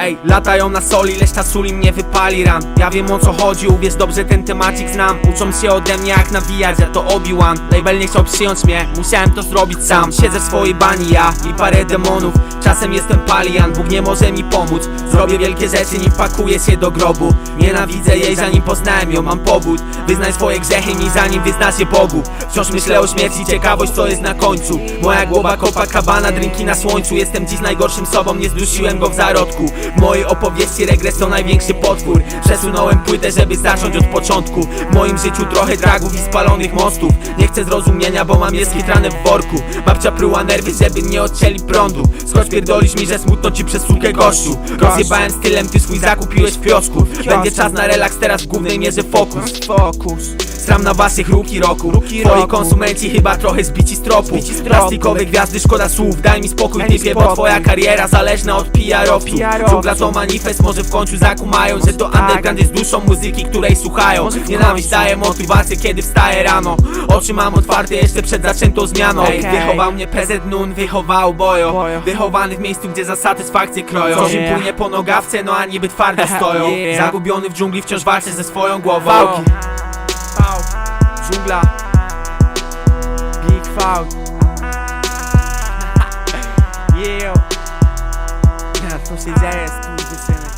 Ej, latają na soli, lecz ta sól im nie wypali ran Ja wiem o co chodzi, uwierz dobrze, ten temacik znam. Uczą się ode mnie jak nawijać, ja to Obi-Wan Label nie chciał przyjąć mnie, musiałem to zrobić sam. Siedzę w swojej bani ja i parę demonów. Czasem jestem palian, Bóg nie może mi pomóc. Zrobię wielkie rzeczy, nim pakuję się do grobu. Nienawidzę jej, zanim poznałem ją, mam pobud Wyznaj swoje grzechy mi, zanim wyznasz je Bogu. Wciąż myślę o śmierci, ciekawość co jest na końcu. Moja głowa kopa kabana, drinki na słońcu. Jestem dziś najgorszym sobą, nie zdusiłem go w zarodku W mojej opowieści regres to największy potwór. Przesunąłem płytę, żeby zacząć od początku. W moim życiu trochę dragów i spalonych mostów. Nie chcę zrozumienia, bo mam jest chytrane w worku. Babcia pruła nerwy, żeby nie odcięli prądu. Skocz pierdolisz mi, że smutno ci przez sukę gościu Rozjebałem stylem, ty swój zakupiłeś w kiosku Będzie czas na relaks, teraz w głównej mierze fokus. Fokus Stram na waszych ruki roku Ruki Twoi roku. konsumenci chyba trochę zbici z tropu Zbici z tropu. Plastikowe gwiazdy, szkoda słów Daj mi spokój, typie, bo twoja kariera zależna od PR-owców. Dżungla to manifest, może w końcu zakumają Że to tak. underground jest duszą muzyki, której słuchają Nienawiść daje motywację, kiedy wstaję rano Oczy mam otwarte jeszcze przed zaczętą zmianą Okej. Wychował mnie PZ Nun, wychował Bojo Bojo. Wychowany w miejscu, gdzie za satysfakcję kroją Co? Coś im płynie po nogawce, no a niby twardo stoją. Zagubiony w dżungli wciąż walczę ze swoją głową Fałki Fał Dżungla Big Fał Yeah. Ja, to się dzieje, skurwysyn